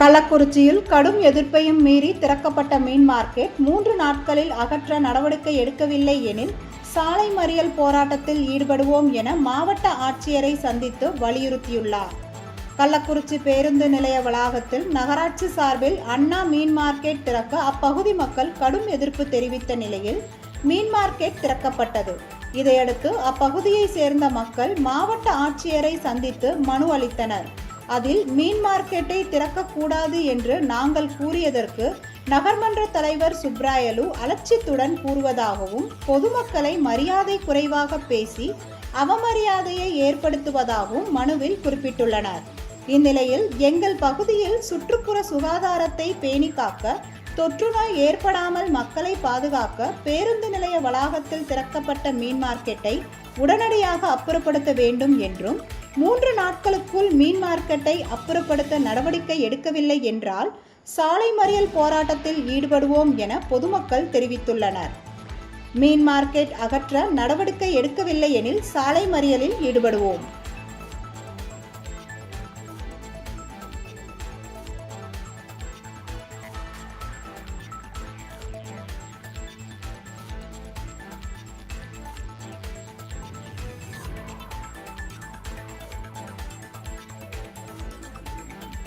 கள்ளக்குறிச்சியில் கடும் எதிர்ப்பையும் மீறி திறக்கப்பட்ட மீன் மார்க்கெட் மூன்று நாட்களில் அகற்ற நடவடிக்கை எடுக்கவில்லை எனில் சாலை மறியல் போராட்டத்தில் ஈடுபடுவோம் என மாவட்ட ஆட்சியரை சந்தித்து வலியுறுத்தியுள்ளார். கள்ளக்குறிச்சி பேருந்து நிலைய வளாகத்தில் நகராட்சி சார்பில் அண்ணா மீன் மார்க்கெட் திறக்க அப்பகுதி மக்கள் கடும் எதிர்ப்பு தெரிவித்த நிலையில் மீன் மார்க்கெட் திறக்கப்பட்டது. இதையடுத்து அப்பகுதியை சேர்ந்த மக்கள் மாவட்ட ஆட்சியரை சந்தித்து மனு அளித்தனர். அதில் மீன் மார்க்கெட்டை திறக்கக்கூடாது என்று நாங்கள் கூறியதற்கு நகர்மன்ற தலைவர் சுப்ராயலு அலட்சியத்துடன் கூறுவதாகவும் பொதுமக்களை மரியாதை குறைவாக பேசி அவமரியாதையை ஏற்படுத்துவதாகவும் மனுவில் குறிப்பிட்டுள்ளனர். இந்நிலையில் எங்கள் பகுதியில் சுற்றுப்புற சுகாதாரத்தை பேணிக்காக்க தொற்றுநோய் ஏற்படாமல் மக்களை பாதுகாக்க பேருந்து நிலைய வளாகத்தில் திறக்கப்பட்ட மீன் மார்க்கெட்டை உடனடியாக அப்புறப்படுத்த வேண்டும் என்றும் மூன்று நாட்களுக்குள் மீன் மார்க்கெட்டை அப்புறப்படுத்த நடவடிக்கை எடுக்கவில்லை என்றால் சாலை மறியல் போராட்டத்தில் ஈடுபடுவோம் என பொதுமக்கள் தெரிவித்துள்ளனர். மீன் மார்க்கெட் அகற்ற நடவடிக்கை எடுக்கவில்லை எனில் சாலை மறியலில் ஈடுபடுவோம்.